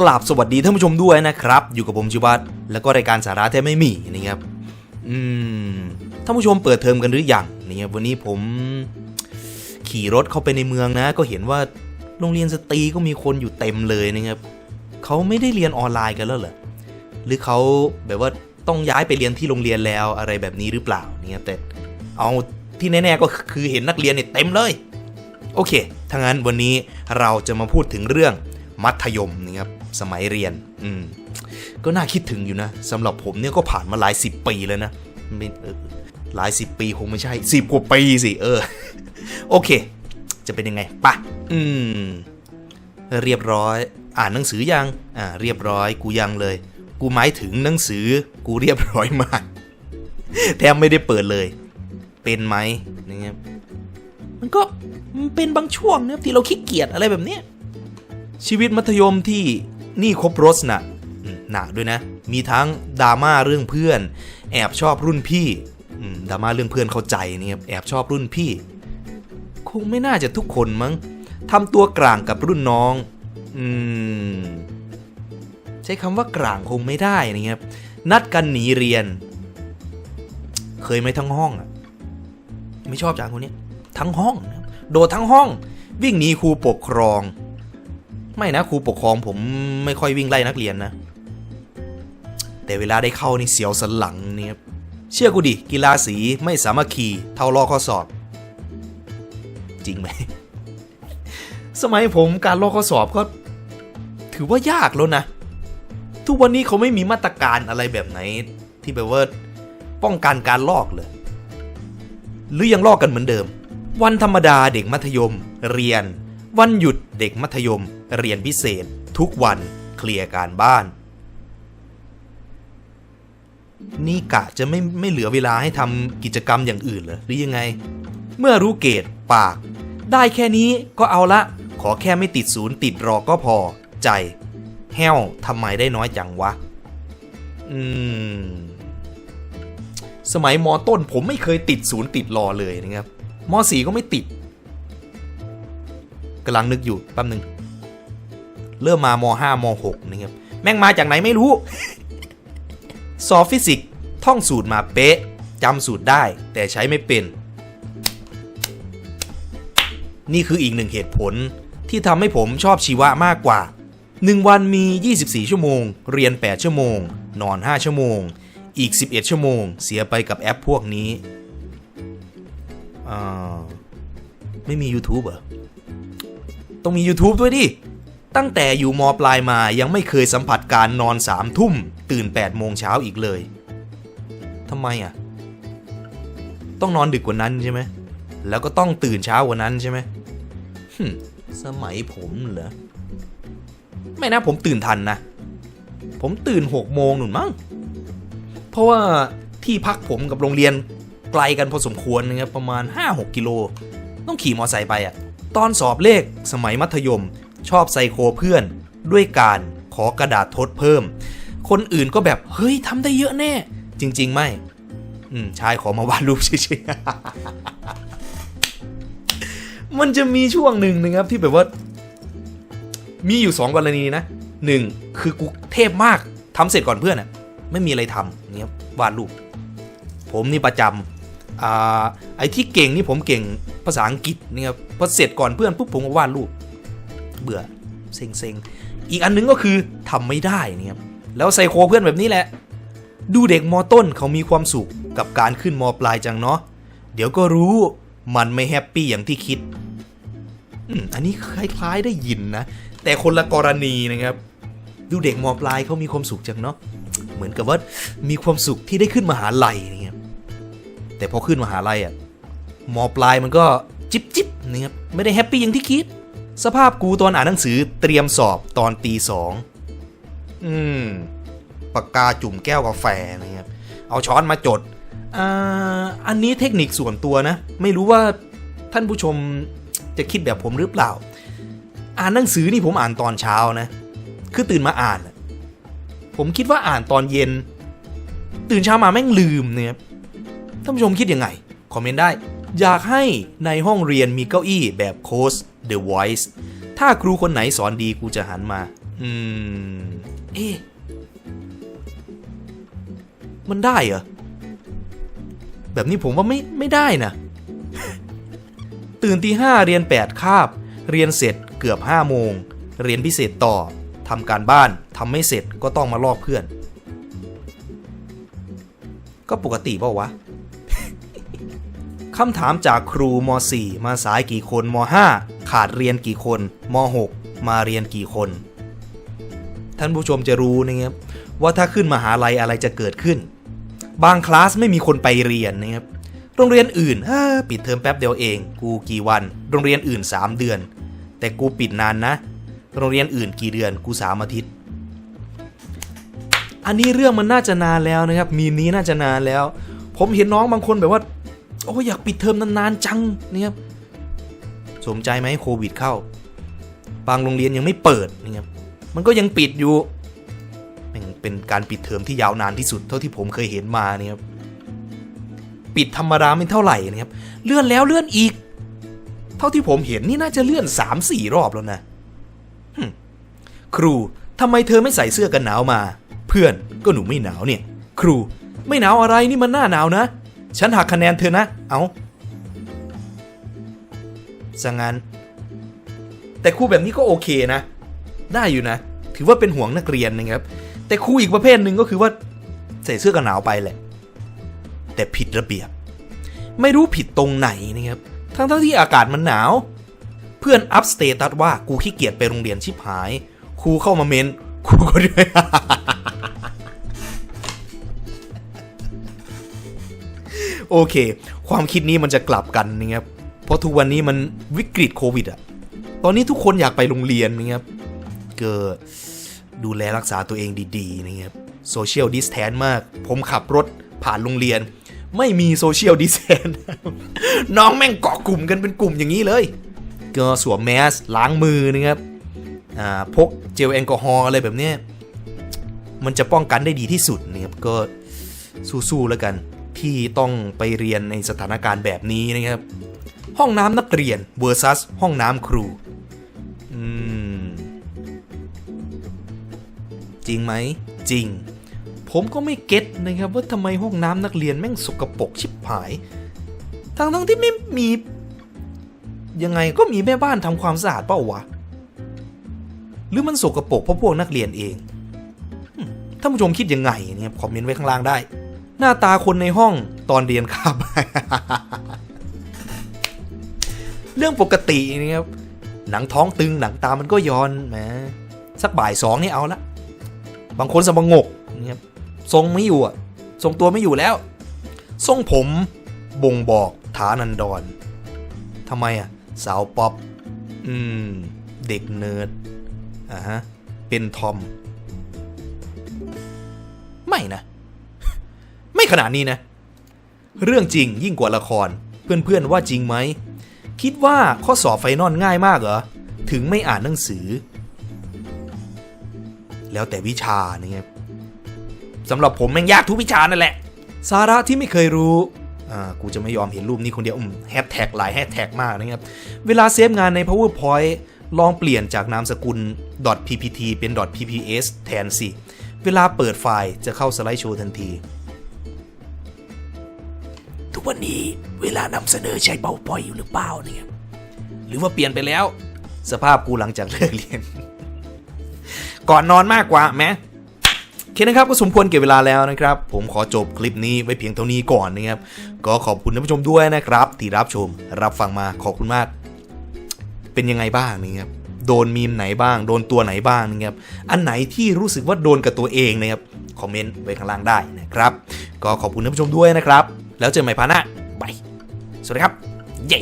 กราบสวัสดีท่านผู้ชมด้วยนะครับ อยู่กับผมชิวัตรแล้วก็รายการสาระแท้ไม่มีนะครับอืมท่านผู้ชมเปิดเทอมกันหรือยังนะครับวันนี้ผมขี่รถเข้าไปในเมืองนะ ก็เห็นว่าโรงเรียนสตรีก็มีคนอยู่เต็มเลยนะครับเขาไม่ได้เรียนออนไลน์กันแล้วเหรอหรือเขาแบบว่าต้องย้ายไปเรียนที่โรงเรียนแล้วอะไรแบบนี้หรือเปล่าเนี่ยแต่เอาที่แน่ๆก็คือเห็นนักเรียนเนี่ยเต็มเลย โอเคถ้างั้นวันนี้เราจะมาพูดถึงเรื่องมัธยมนะครับ สมัยเรียน อืม ก็น่าคิดถึงอยู่นะสำหรับผมเนี่ยก็ผ่านมาหลายสิบปีแล้วนะไม่เออหลายสิบปีคงไม่ใช่สิบกว่าปีสิ เออ โอเค จะเป็นยังไงปะอืม เรียบร้อย อ่านหนังสือยัง อ่า เรียบร้อย กูยังเลย กูหมายถึงหนังสือ กูเรียบร้อยมาก แทบไม่ได้เปิดเลย เป็นไหมนะครับมันก็มันเป็นบางช่วงนะครับที่เราขี้เกียจอะไรแบบเนี้ยชีวิตมัธยมที่ นี่ครบรสนะหนักด้วยนะ มีทั้งดราม่าเรื่องเพื่อน แอบชอบรุ่นพี่ดราม่าเรื่องเพื่อนเข้าใจนี่ครับแอบชอบรุ่นพี่ คงไม่น่าจะทุกคนมั้งทำตัวกลางกับรุ่นน้อง อืม ใช้คำว่ากลางคงไม่ได้นะครับ นัดกันหนีเรียน เคยไหมทั้งห้องอะไม่ชอบจางคนนี้ทั้งห้อง โดดทั้งห้อง วิ่งหนีครูปกครอง ไม่นะครูปกครองผมไม่ค่อยวิ่งไล่นักเรียนนะ แต่เวลาได้เข้านี่เสียวสันหลังเนี่ยเชื่อกูดิกีฬาสีไม่สามัคคีเท่าลอกข้อสอบ จริงไหม สมัยผมการลอกข้อสอบก็ ถือว่ายากแล้วนะ ทุกวันนี้เขาไม่มีมาตรการอะไรแบบไหน ที่แบบว่าป้องกันการลอกเลย หรือยังลอกกันเหมือนเดิม วันธรรมดาเด็กมัธยม เรียน วันหยุดเด็กมัธยม เรียนพิเศษ ทุกวันเคลียร์การบ้าน นี่กะจะไม่ไม่เหลือเวลาให้ทำกิจกรรมอย่างอื่นเหรอหรือยังไง เมื่อรู้เกรดปาก ได้แค่นี้ก็เอาละ ขอแค่ไม่ติดศูนย์ติดรอก็พอ ใจ แห้วทำไมได้น้อยจังวะ อืม สมัยมต้นผมไม่เคยติดศูนย์ติดรอเลยนะครับมสี่ก็ไม่ติด กำลังนึกอยู่แป๊บหนึ่งเริ่มมามห้ามหกนะครับ แม่งมาจากไหนไม่รู้ สอบฟิสิกส์ท่องสูตรมาเป๊ะจำสูตรได้แต่ใช้ไม่เป็น นี่คืออีกหนึ่งเหตุผลที่ทำให้ผมชอบชีวะมากกว่า 1 วันมี 24 ชั่วโมง เรียน 8 ชั่วโมง นอน 5 ชั่วโมง อีก 11 ชั่วโมง เสียไปกับแอปพวกนี้ ไม่มี YouTube เหรอ ต้องมี YouTube ด้วยดิ ตั้งแต่อยู่มปลายมายังไม่เคยสัมผัสการนอนสามทุ่ม ตื่น8โมงเช้าอีกเลยทำไมอะ ต้องนอนดึกกว่านั้นใช่ไหม แล้วก็ต้องตื่นเช้ากว่านั้นใช่ไหมสมัยผมเหรอ ไม่นะผมตื่นทันนะ ผมตื่น6โมงหนุนมั้ง เพราะว่าที่พักผมกับโรงเรียนไกลกันพอสมควรนะครับประมาณ 5-6 กิโล ต้องขี่มอไซค์ไปอะ ตอนสอบเลขสมัยมัธยม ชอบไซโคเพื่อน ด้วยการขอกระดาษทดเพิ่ม คนอื่นก็แบบ เฮ้ยทำได้เยอะแน่ จริง ๆ ไม่ อืมชายขอมาวาดรูปเฉยๆมันจะมีช่วงหนึ่งนะครับที่แบบว่า มีอยู่สองกรณีนะหนึ่งคือกูเทพมากทำเสร็จก่อนเพื่อนอะไม่มีอะไรทำเงี้ยวาดรูป ผมนี่ประจำ อ่าไอ้ที่เก่งนี่ผมเก่งภาษาอังกฤษนี่ครับพอเสร็จก่อนเพื่อนปุ๊บผมก็วาดรูปเบื่อเซ็งเซงอีกอันนึงก็คือทำไม่ได้นี่ครับแล้วไซโคเพื่อนแบบนี้แหละ ดูเด็กมอต้นเขามีความสุขกับการขึ้นมอปลายจังเนาะเดี๋ยวก็รู้มันไม่แฮปปี้อย่างที่คิดอันนี้คล้ายๆได้ยินนะ แต่คนละกรณีนะครับ ดูเด็กมปลายเขามีความสุขจังเนาะเหมือนกับว่ามีความสุขที่ได้ขึ้นมหาลัยนะครับ แต่พอขึ้นมหาลัยอะมปลายมันก็จิบจิบนะครับไม่ได้แฮปปี้อย่างที่คิด สภาพกูตอนอ่านหนังสือเตรียมสอบตอนตีสองอืมปากกาจุ่มแก้วกาแฟนะครับเอาช้อนมาจดอ่าอันนี้เทคนิคส่วนตัวนะ ไม่รู้ว่าท่านผู้ชมจะคิดแบบผมหรือเปล่า อ่านหนังสือนี่ผมอ่านตอนเช้านะ คือตื่นมาอ่าน ผมคิดว่าอ่านตอนเย็น ตื่นเช้ามาแม่งลืมเนี่ยานผู้ชมคิดยังไง คอมเมนต์ได้ อยากให้ในห้องเรียนมีเก้าอี้แบบโค้ช The Voice ถ้าครูคนไหนสอนดีกูจะหันมา อืม เอ๊ะมันได้เหรอ แบบนี้ผมว่าไม่ไม่ได้นะ ตื่นตีห้าเรียนแปดคาบ เรียนเสร็จเกือบห้าโมง เรียนพิเศษต่อทำการบ้านทำไม่เสร็จก็ต้องมาลอกเพื่อน ก็ปกติเปล่าวะ คำถามจากครูม .4 มาสายกี่คนม .5 ขาดเรียนกี่คนม .6 มาเรียนกี่คน ท่านผู้ชมจะรู้นะครับว่าถ้าขึ้นมหาลัยอะไรจะเกิดขึ้น บางคลาสไม่มีคนไปเรียนนะครับโรงเรียนอื่นปิดเทอมแป๊บเดียวเอง กูกี่วัน โรงเรียนอื่น 3 เดือน แต่กูปิดนานนะ โรงเรียนอื่นกี่เดือนกูสามอาทิตย์ อันนี้เรื่องมันน่าจะนานแล้วนะครับ มีนี้น่าจะนานแล้ว ผมเห็นน้องบางคนแบบว่า อ้อยากปิดเทอมนานๆจังเนี่ยครับสมใจไหมโควิดเข้า บางโรงเรียนยังไม่เปิดนะครับมันก็ยังปิดอยู่ม่งเป็นการปิดเทอมที่ยาวนานที่สุดเท่าที่ผมเคยเห็นมาเนี่ยครับปิดธรรมดาไม่เท่าไหร่นะครับ เลื่อนแล้วเลื่อนอีก เท่าที่ผมเห็นนี่น่าจะเลื่อน3-4รอบแล้วนะครูทำไมเธอไม่ใส่เสื้อกันหนาวมา เพื่อนก็หนูไม่หนาวเนี่ย ครูไม่หนาวอะไรนี่มันหน้าหนาวนะ ฉันหักคะแนนเธอนะ เอาสังงานแต่ครูแบบนี้ก็โอเคนะ ได้อยู่นะ ถือว่าเป็นห่วงนักเรียนนะครับ แต่ครูอีกประเภทหนึ่งก็คือว่า ใส่เสื้อกันหนาวไปแหละ แต่ผิดระเบียบ ไม่รู้ผิดตรงไหนนะครับ ทั้งทั้งที่อากาศมันหนาว เพื่อนอัพสเตตัสว่ากูขี้เกียจไปโรงเรียนชิบหาย ครูเข้ามาเมนครูก็ด้วย โอเค ความคิดนี้มันจะกลับกันนะครับเพราะทุกวันนี้มันวิกฤตโควิดอะตอนนี้ทุกคนอยากไปโรงเรียนนะครับเกิดดูแลรักษาตัวเองดีๆนะครับโซเชียลดิสแทนมาก ผมขับรถผ่านโรงเรียน ไม่มีโซเชียลดิสแทนน้องแม่งเกาะกลุ่มกันเป็นกลุ่มอย่างนี้เลย ก็สวมแมสล้างมือนะครับอ่าพกเจลแอลกอฮอล์อะไรแบบนี้มันจะป้องกันได้ดีที่สุดนะครับก็สู้ๆแล้วกัน ที่ต้องไปเรียนในสถานการณ์แบบนี้นะครับ ห้องน้ำนักเรียน versus ห้องน้ำครูจริงไหมจริง ผมก็ไม่เก็ตนะครับว่าทำไมห้องน้ำนักเรียนแม่งสกปรกชิบหายทั้งทั้งที่ไม่มี ยังไงก็มีแม่บ้านทำความสะอาดเปล่าวะ หรือมันสกปรกเพราะพวกนักเรียนเองท่านผู้ชมคิดยังไงเนี่ยคอมเมนต์ไว้ข้างล่างได้ หน้าตาคนในห้องตอนเรียนครับ เรื่องปกตินะครับหนังท้องตึงหนังตามันก็ย้อนแหมสักบ่ายสองนี่เอาละบางคนสมงกนะครับทรงไม่อยู่อะทรงตัวไม่อยู่แล้ว ทรงผมบ่งบอกฐานันดรทำไมอะสาวป๊อปอืม เด็กเนิร์ดอ่าฮะ เป็นทอม ไม่นะ ขนาดนี้นะ เรื่องจริงยิ่งกว่าละคร เพื่อนๆว่าจริงไหม คิดว่าข้อสอบไฟนอลง่ายมากเหรอ ถึงไม่อ่านหนังสือ แล้วแต่วิชานะครับสำหรับผมแม่งยากทุกวิชานั่นแหละ สาระที่ไม่เคยรู้อ่ากูจะไม่ยอมเห็นรูปนี้คนเดียวอืมแฮชแท็กหลายแฮชแท็กมากนะครับเวลาเซฟงานใน PowerPoint ลองเปลี่ยนจากนามสกุล .ppt เป็น .pps แทนสิ เวลาเปิดไฟล์จะเข้าสไลด์โชว์ทันที ทุกวันนี้เวลานำเสนอใช้เบาปล่อยอยู่หรือเปล่าเนี่ยหรือว่าเปลี่ยนไปแล้ว สภาพกูหลังจากเลิกเรียน ก่อนนอนมากกว่าแมโอเคนะครับก็สมควรเก็บเวลาแล้วนะครับ ผมขอจบคลิปนี้ไว้เพียงเท่านี้ก่อนนะครับ ก็ขอบคุณท่านผู้ชมด้วยนะครับ ที่รับชมรับฟังมาขอบคุณมาก เป็นยังไงบ้างนะครับโดนมีมไหนบ้าง โดนตัวไหนบ้างนะครับอันไหนที่รู้สึกว่าโดนกับตัวเองนะครับคอมเมนต์ไว้ข้างล่างได้นะครับ ก็ขอบคุณท่านผู้ชมด้วยนะครับ แล้วเจอกันใหม่พาร์ทหน้าบายสวัสดีครับ เย้